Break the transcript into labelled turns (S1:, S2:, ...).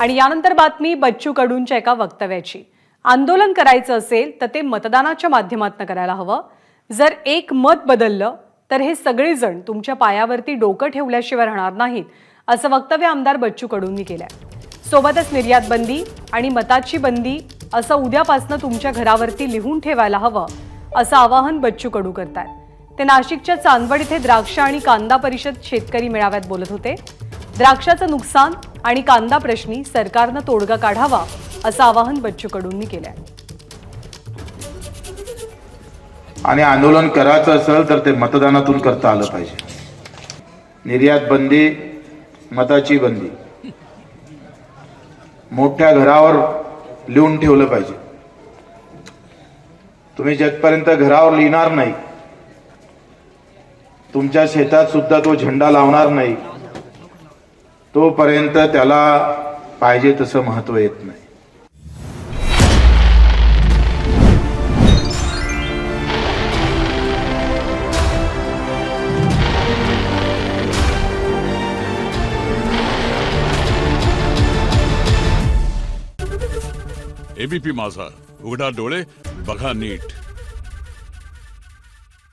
S1: आणि यानंतर बातमी बच्चू कडूंच्या एका वक्तव्याची. आंदोलन करायचं असेल तर ते मतदानाच्या माध्यमातून करायला हवं. जर एक मत बदललं तर हे सगळेजण तुमच्या पायावरती डोकं ठेवल्याशिवाय राहणार नाहीत असं वक्तव्य आमदार बच्चू कडूंनी केलंय. सोबतच निर्यात बंदी आणि मताची बंदी असं उद्यापासनं तुमच्या घरावरती लिहून ठेवायला हवं असं आवाहन बच्चू कडू करतात ते नाशिकच्या चांदवड इथे द्राक्ष आणि कांदा परिषद शेतकरी मेळाव्यात बोलत होते. द्राक्षाचं नुकसान आणि कांदा प्रश्नी सरकारनं तोडगा काढावा असं आवाहन बच्चू कडूंनी केलंय.
S2: आणि आंदोलन करायचं असेल तर ते मतदानातून करता आलं पाहिजे. निर्यात बंदी मताची बंदी. मोठ्या घरावर लिहून ठेवलं पाहिजे. तुम्ही जगपर्यंत घरावर लिहिणार नाही तुमच्या शेतात सुद्धा तो झेंडा लावणार नाही तोपर्यंत त्याला पाहिजे तसं महत्त्व येत नाही.
S3: एबीपी माझा. उघडा डोळे बघा नीट.